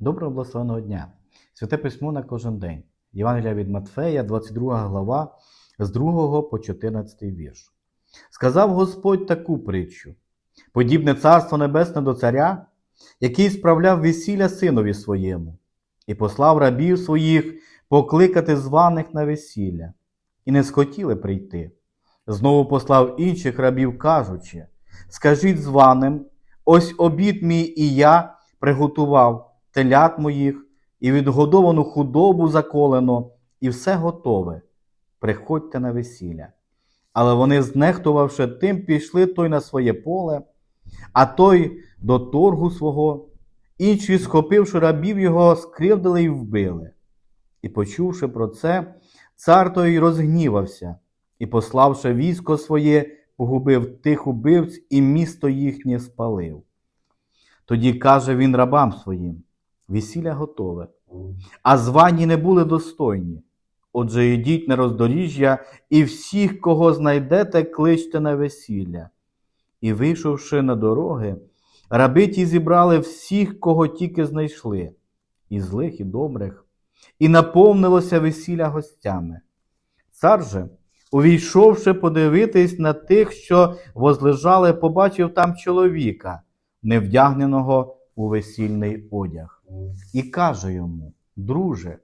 Доброго благословеного дня! Святе письмо на кожен день. Євангелія від Матфея, 22 глава, з 2 по 14 вірш. Сказав Господь таку притчу: подібне царство небесне до царя, який справляв весілля синові своєму, і послав рабів своїх покликати званих на весілля, і не схотіли прийти. Знову послав інших рабів, кажучи: Скажіть званим, ось обід мій і я приготував телят моїх, і відгодовану худобу заколено, і все готове. Приходьте на весілля. Але вони, знехтувавши тим, пішли той на своє поле, а той до торгу свого, інші, схопивши рабів його, скривдили і вбили. І, почувши про це, цар той розгнівався і, пославши військо своє, погубив тих убивць і місто їхнє спалив. Тоді каже він рабам своїм: весілля готове, а звані не були достойні. Отже, йдіть на роздоріжжя, і всіх, кого знайдете, кличте на весілля. І, вийшовши на дороги, раби ті зібрали всіх, кого тільки знайшли, і злих, і добрих, і наповнилося весілля гостями. Цар же, увійшовши подивитись на тих, що возлежали, побачив там чоловіка, невдягненого у весільний одяг, і каже йому: Друже,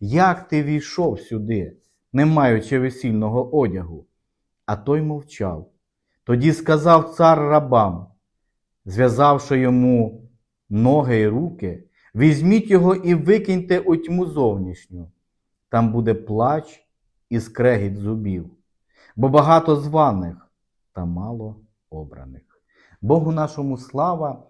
як ти війшов сюди, не маючи весільного одягу? А той мовчав. Тоді сказав цар рабам, зв'язавши йому ноги й руки, візьміть його і викиньте у тьму зовнішню. Там буде плач і скрегіт зубів, бо багато званих та мало обраних. Богу нашому слава